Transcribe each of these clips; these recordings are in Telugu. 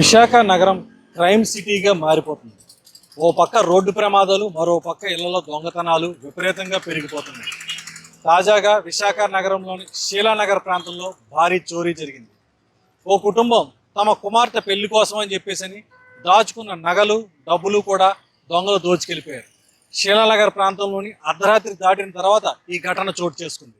విశాఖ నగరం క్రైమ్ సిటీగా మారిపోతుంది. ఓ పక్క రోడ్డు ప్రమాదాలు మరో పక్క ఇళ్ళలో దొంగతనాలు విపరీతంగా పెరిగిపోతున్నాయి. తాజాగా విశాఖ నగరంలోని శీలానగర్ ప్రాంతంలో భారీ చోరీ జరిగింది. ఓ కుటుంబం తమ కుమార్తె పెళ్ళి కోసం అని చెప్పేసి దాచుకున్న నగలు డబ్బులు కూడా దొంగలు దోచుకెళ్ళిపోయారు. శీలానగర్ ప్రాంతంలోని అర్ధరాత్రి దాటిన తర్వాత ఈ ఘటన చోటు చేసుకుంది.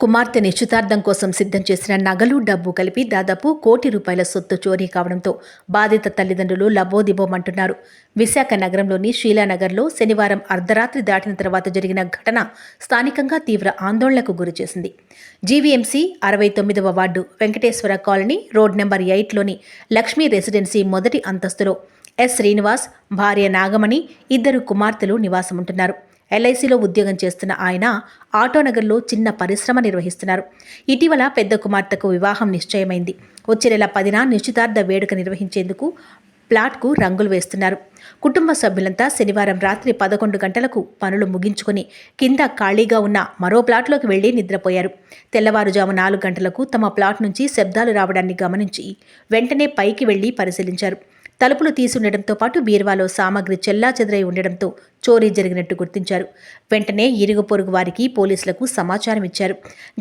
కుమార్తె నిశ్చితార్థం కోసం సిద్ధం చేసిన నగలు డబ్బు కలిపి దాదాపు కోటి రూపాయల సొత్తు చోరీ కావడంతో బాధిత తల్లిదండ్రులు లబోదిబోమంటున్నారు. విశాఖ నగరంలోని షీలానగర్లో శనివారం అర్ధరాత్రి దాటిన తర్వాత జరిగిన ఘటన స్థానికంగా తీవ్ర ఆందోళనకు గురిచేసింది జీవీఎంసీ అరవై తొమ్మిదవ ward Venkateswara colony road number ఎయిట్లోని Lakshmi residency మొదటి అంతస్తులో ఎస్ శ్రీనివాస్ భార్య నాగమణి ఇద్దరు కుమార్తెలు నివాసముంటున్నారు. ఎల్ఐసిలో ఉద్యోగం చేస్తున్న ఆయన ఆటోనగర్లో చిన్న పరిశ్రమ నిర్వహిస్తున్నారు. ఇటీవల పెద్ద కుమార్తెకు వివాహం నిశ్చయమైంది. వచ్చే నెల పదిన నిశ్చితార్థ వేడుక నిర్వహించేందుకు ప్లాట్కు రంగులు వేస్తున్నారు. కుటుంబ సభ్యులంతా శనివారం రాత్రి పదకొండు గంటలకు పనులు ముగించుకొని కింద ఖాళీగా ఉన్న మరో ప్లాట్లోకి వెళ్ళి నిద్రపోయారు. తెల్లవారుజాము నాలుగు గంటలకు తమ ప్లాట్ నుంచి శబ్దాలు రావడాన్ని గమనించి వెంటనే పైకి వెళ్ళి పరిశీలించారు. తలుపులు తీసుండటంతో పాటు బీరువాలో సామాగ్రి చెల్లా చెదరై ఉండడంతో చోరీ జరిగినట్టు గుర్తించారు. వెంటనే ఇరుగు పొరుగు వారికి పోలీసులకు సమాచారం ఇచ్చారు.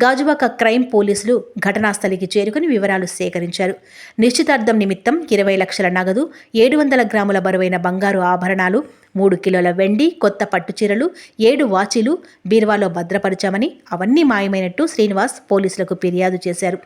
గాజువాక క్రైమ్ పోలీసులు ఘటనా స్థలికి చేరుకుని వివరాలు సేకరించారు. నిశ్చితార్థం నిమిత్తం ఇరవై లక్షల నగదు ఏడు వందల గ్రాముల బరువైన బంగారు ఆభరణాలు మూడు కిలోల వెండి కొత్త పట్టు చీరలు ఏడు వాచీలు బీరువాలో భద్రపరిచామని అవన్నీ మాయమైనట్టు శ్రీనివాస్ పోలీసులకు ఫిర్యాదు చేశారు.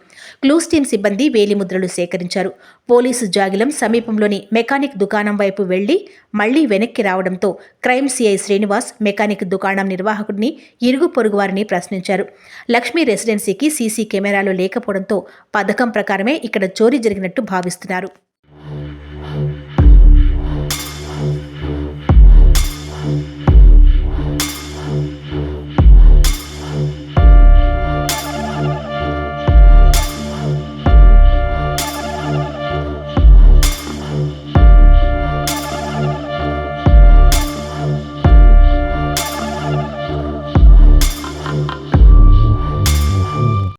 క్లూస్ టీం సిబ్బంది వేలిముద్రలు సేకరించారు. పోలీసు జాగిలం సమీపంలోని మెకానిక్ దుకాణం వైపు వెళ్ళి మళ్ళీ వెనక్కి రావడంతో క్రైమ్ సిఐ శ్రీనివాస్ మెకానిక్ దుకాణం నిర్వాహకుడిని ఇరుగు పొరుగు వారిని ప్రశ్నించారు. లక్ష్మీ రెసిడెన్సీకి సీసీ కెమెరాలు లేకపోవడంతో పథకం ప్రకారమే ఇక్కడ చోరీ జరిగినట్టు భావిస్తున్నారు.